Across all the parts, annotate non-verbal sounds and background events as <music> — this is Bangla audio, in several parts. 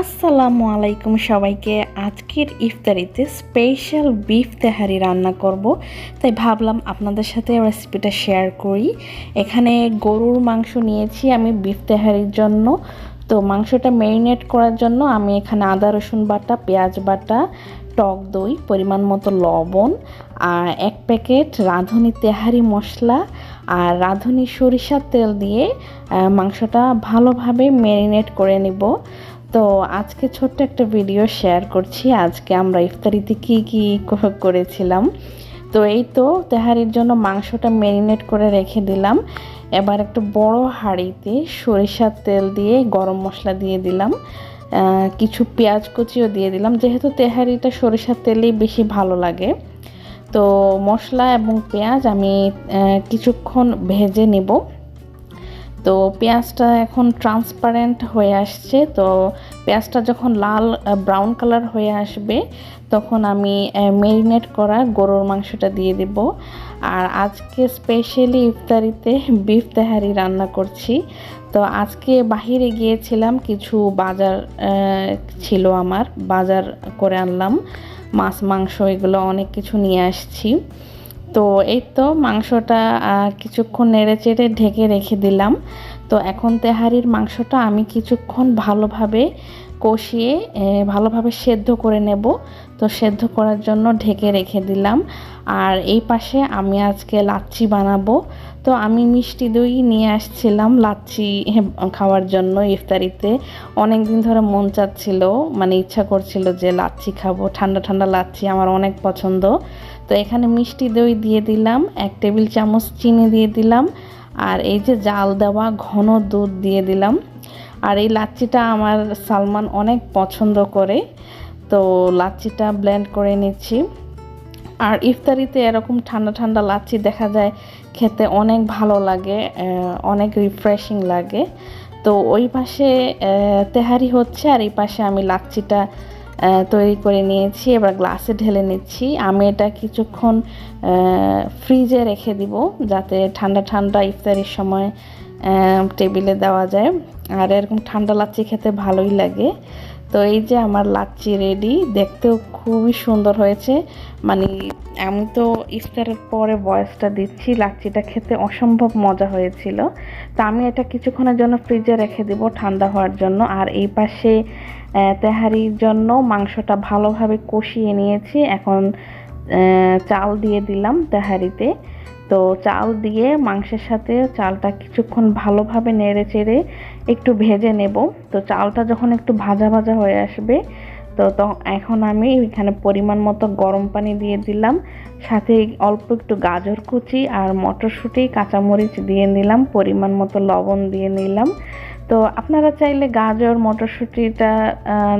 আসসালামু আলাইকুম সবাইকে। আজকের ইফতারিতে স্পেশাল বিফ তেহারি রান্না করব। তাই ভাবলাম আপনাদের সাথে রেসিপিটা শেয়ার করি। এখানে গরুর মাংস নিয়েছি আমি বিফ তেহারির জন্য। তো মাংসটা ম্যারিনেট করার জন্য আমি এখানে আদা, রসুন বাটা, পেঁয়াজ বাটা, টক দই, পরিমাণ মতো লবণ, আর এক প্যাকেট রাঁধুনি তেহারি মশলা, আর রাঁধুনি সরিষার তেল দিয়ে মাংসটা ভালোভাবে ম্যারিনেট করে নিব। তো আজকে ছোট্ট একটা ভিডিও শেয়ার করছি। আজকে আমরা ইফতারিতে কি কি করেছিলাম? তো এই তো তেহারির জন্য মাংসটা ম্যারিনেট করে রেখে দিলাম। এবার একটা বড় হাঁড়িতে সরিষার তেল দিয়ে গরম মশলা দিয়ে দিলাম। কিছু পেঁয়াজ কুচিও দিয়ে দিলাম। যেহেতু তেহারিটা সরিষার তেলেই বেশি ভালো লাগে। তো মশলা এবং পেঁয়াজ আমি কিছুক্ষণ ভেজে নেব। তো পেঁয়াজটা এখন ট্রান্সপারেন্ট হয়ে আসছে। তো পেঁয়াজটা যখন লাল ব্রাউন কালার হয়ে আসবে, তখন আমি ম্যারিনেট করা গরুর মাংসটা দিয়ে দেব। আর আজকে স্পেশালি ইফতারিতে বিফ তেহারি রান্না করছি। তো আজকে বাহিরে গিয়েছিলাম, কিছু বাজার ছিল আমার, বাজার করে আনলাম। মাছ, মাংস এগুলো অনেক কিছু নিয়ে আসছি। তো এই তো মাংসটা কিছুক্ষণ নেড়ে চেড়ে ঢেকে রেখে দিলাম। তো এখন তেহারির মাংসটা আমি কিছুক্ষণ ভালোভাবে কষিয়ে ভালোভাবে সেদ্ধ করে নেব। তো সেদ্ধ করার জন্য ঢেকে রেখে দিলাম। আর এই পাশে আমি আজকে লাচ্ছি বানাবো। তো আমি মিষ্টি দই নিয়ে আসছিলাম লাচ্ছি <laughs> খাওয়ার জন্য ইফতারিতে। অনেক দিন ধরে মন চাচ্ছিল মানে ইচ্ছা করছিল যে লাচ্ছি খাব। ঠান্ডা ঠান্ডা লাচ্ছি আমার অনেক পছন্দ। তো এখানে মিষ্টি দই দিয়ে দিলাম এক টেবিল চামচ চিনি দিয়ে দিলাম আর এই যে জাল দেওয়া ঘন দুধ দিয়ে দিলাম। আর এই লাচ্ছিটা আমার সালমান অনেক পছন্দ করে তো লাচ্ছিটা ব্লেন্ড করে নিচ্ছি। আর ইফতারিতে এরকম ঠান্ডা ঠান্ডা লাচ্ছি দেখা যায় খেতে অনেক ভালো লাগে অনেক রিফ্রেশিং লাগে। তো ওই পাশে তেহারি হচ্ছে আর এই পাশে আমি লাচ্ছিটা আহ, তৈরি করে নিয়েছি, এবার গ্লাসে ঢেলে নিচ্ছি। আমি এটা কিছুক্ষণ ফ্রিজে রেখে দিব যাতে ঠান্ডা ঠান্ডা ইফতারির সময় টেবিলে দেওয়া যায়। আর এরকম ঠান্ডা লাচ্ছি খেতে ভালোই লাগে। তো এই যে আমার লাচ্ছি রেডি, দেখতেও খুবই সুন্দর হয়েছে। মানে আমি তো ইফতারের পরে বয়সটা দিচ্ছি, লাচ্ছিটা খেতে অসম্ভব মজা হয়েছিল। তো আমি এটা কিছুক্ষণের জন্য ফ্রিজে রেখে দিব ঠান্ডা হওয়ার জন্য। আর এই পাশে তেহারির জন্য মাংসটা ভালোভাবে কষিয়ে নিয়েছি। এখন চাল দিয়ে দিলাম তেহারিতে। তো চাল দিয়ে মাংসের সাথে চালটা কিছুক্ষণ ভালোভাবে নেড়ে চেড়ে একটু ভেজে নেব। তো চালটা যখন একটু ভাজা ভাজা হয়ে আসবে তো এখন আমি এখানে পরিমাণ মতো গরম পানি দিয়ে দিলাম। সাথে অল্প একটু গাজর কুচি আর মটরশুঁটি, কাঁচামরিচ দিয়ে নিলাম, পরিমাণ মতো লবণ দিয়ে নিলাম। তো আপনারা চাইলে গাজর, মটরশুঁটিটা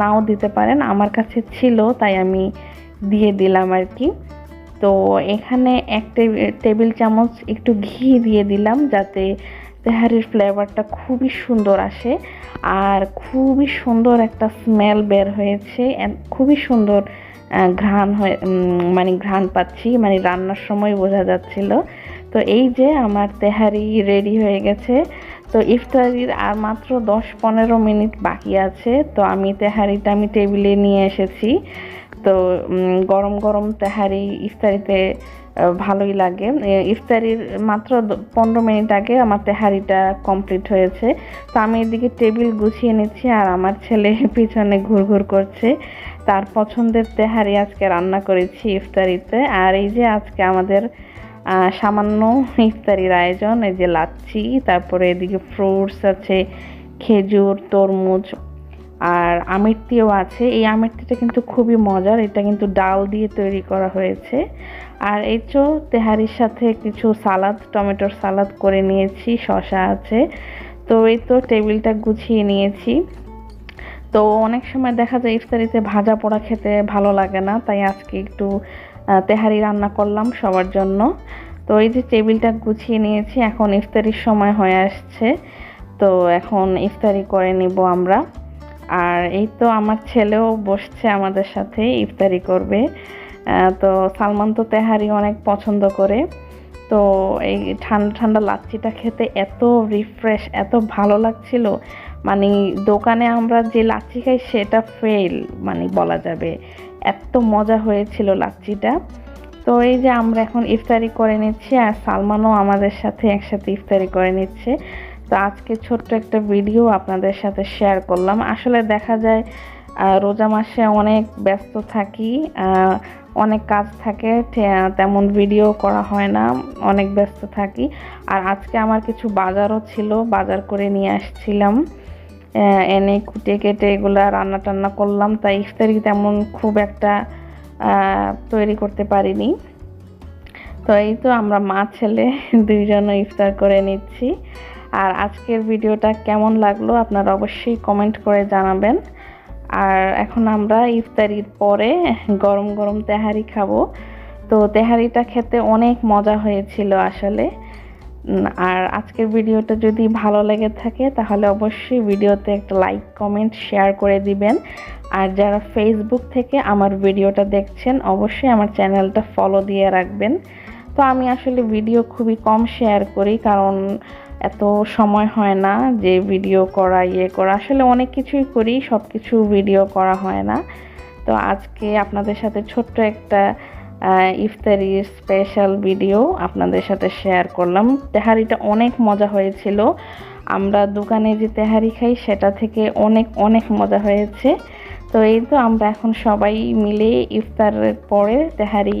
নাও দিতে পারেন। আমার কাছে ছিল, তাই আমি দিয়ে দিলাম আর কি। তো এখানে এক টেবিল চামচ একটু ঘি দিয়ে দিলাম, যাতে তেহারির ফ্লেভারটা খুবই সুন্দর আসে আর খুবই সুন্দর একটা স্মেল বের হয়েছে খুবই সুন্দর ঘ্রাণ হয়ে মানে ঘ্রাণ পাচ্ছি মানে রান্নার সময় বোঝা যাচ্ছিল। তো এই যে আমার তেহারি রেডি হয়ে গেছে। তো ইফতারির আর মাত্র দশ পনেরো মিনিট বাকি আছে। তো আমি তেহারিটা আমি টেবিলে নিয়ে এসেছি। তো গরম গরম তেহারি ইফতারিতে ভালোই লাগে। ইফতারির মাত্র পনেরো মিনিট আগে আমার তেহারিটা কমপ্লিট হয়েছে। তো আমি এদিকে টেবিল গুছিয়ে নিচ্ছি আর আমার ছেলে <laughs> পিছনে ঘুরঘুর করছে। তার পছন্দের তেহারি আজকে রান্না করেছি ইফতারিতে। আর এই যে আজকে আমাদের সামান্য ইফতারির আয়োজন, এই যে লাচ্ছি, তারপরে এদিকে ফ্রুটস আছে, খেজুর, তরমুজ আর আমিরতিও আছে। এই আমিরতিটা কিন্তু খুবই মজার। এটা কিন্তু ডাল দিয়ে তৈরি করা হয়েছে। আর এই তো তেহারির সাথে কিছু সালাদ, টমেটোর সালাদ করে নিয়েছি, শসা আছে। তো এই তো টেবিলটা গুছিয়ে নিয়েছি। তো অনেক সময় দেখা যায় ইফতারিতে ভাজা পোড়া খেতে ভালো লাগে না, তাই আজকে একটু তেহারি রান্না করলাম সবার জন্য। তো এই যে টেবিলটা গুছিয়ে নিয়েছি, এখন ইফতারির সময় হয়ে আসছে। তো এখন ইফতারি করে নিব আমরা। আর এই তো আমার ছেলেও বসছে আমাদের সাথে, ইফতারি করবে। তো সালমান তো তেহারি অনেক পছন্দ করে। তো এই ঠান্ডা ঠান্ডা লাচ্ছিটা খেতে এত রিফ্রেশ এত ভালো লাগছিল। মানে দোকানে আমরা যে লাচ্ছি খাই সেটা ফেল মানে বলা যাবে। এত মজা হয়েছিল লাচ্ছিটা। তো এই যে আমরা এখন ইফতারি করে নিচ্ছি আর সালমানও আমাদের সাথে একসাথে ইফতারি করে নিচ্ছে। তো আজকে ছোট্ট একটা ভিডিও আপনাদের সাথে শেয়ার করলাম। আসলে দেখা যায় রোজা মাসে অনেক ব্যস্ত থাকি অনেক কাজ থাকে তেমন ভিডিও করা হয় না, অনেক ব্যস্ত থাকি। আর আজকে আমার কিছু বাজারও ছিল, বাজার করে নিয়ে আসছিলাম। এনে কুটে কেটে এগুলা রান্না টান্না করলাম, তাই ইফতারি তেমন খুব একটা তৈরি করতে পারিনি। তো এই তো আমরা মা, ছেলে <laughs> দুইজন ইফতার করে নিচ্ছি। আর আজকের ভিডিওটা কেমন লাগল আপনারা অবশ্যই কমেন্ট করে জানাবেন। আর এখন আমরা ইফতারির পরে গরম গরম তেহারি খাব। তো তেহারিটা খেতে অনেক মজা হয়েছিল আসলে। আর আজকের ভিডিওটা যদি ভালো লেগে থাকে, তাহলে অবশ্যই ভিডিওতে একটা লাইক কমেন্ট শেয়ার করে দিবেন। আর যারা ফেসবুক থেকে আমার ভিডিওটা দেখছেন, অবশ্যই আমার চ্যানেলটা ফলো দিয়ে রাখবেন। তো আমি আসলে ভিডিও খুবই কম শেয়ার করি, কারণ এত সময় হয় না যে ভিডিও করা ইয়ে করা। আসলে অনেক কিছুই করি সব কিছু ভিডিও করা হয় না। তো আজকে আপনাদের সাথে ছোট্ট একটা আহ, ইফতারির স্পেশাল ভিডিও আপনাদের সাথে শেয়ার করলাম। তেহারিটা অনেক মজা হয়েছিল। আমরা দোকানে যে তেহারি খাই সেটা থেকে অনেক অনেক মজা হয়েছে। তো এই তো আমরা এখন সবাই মিলে ইফতারের পরে তেহারি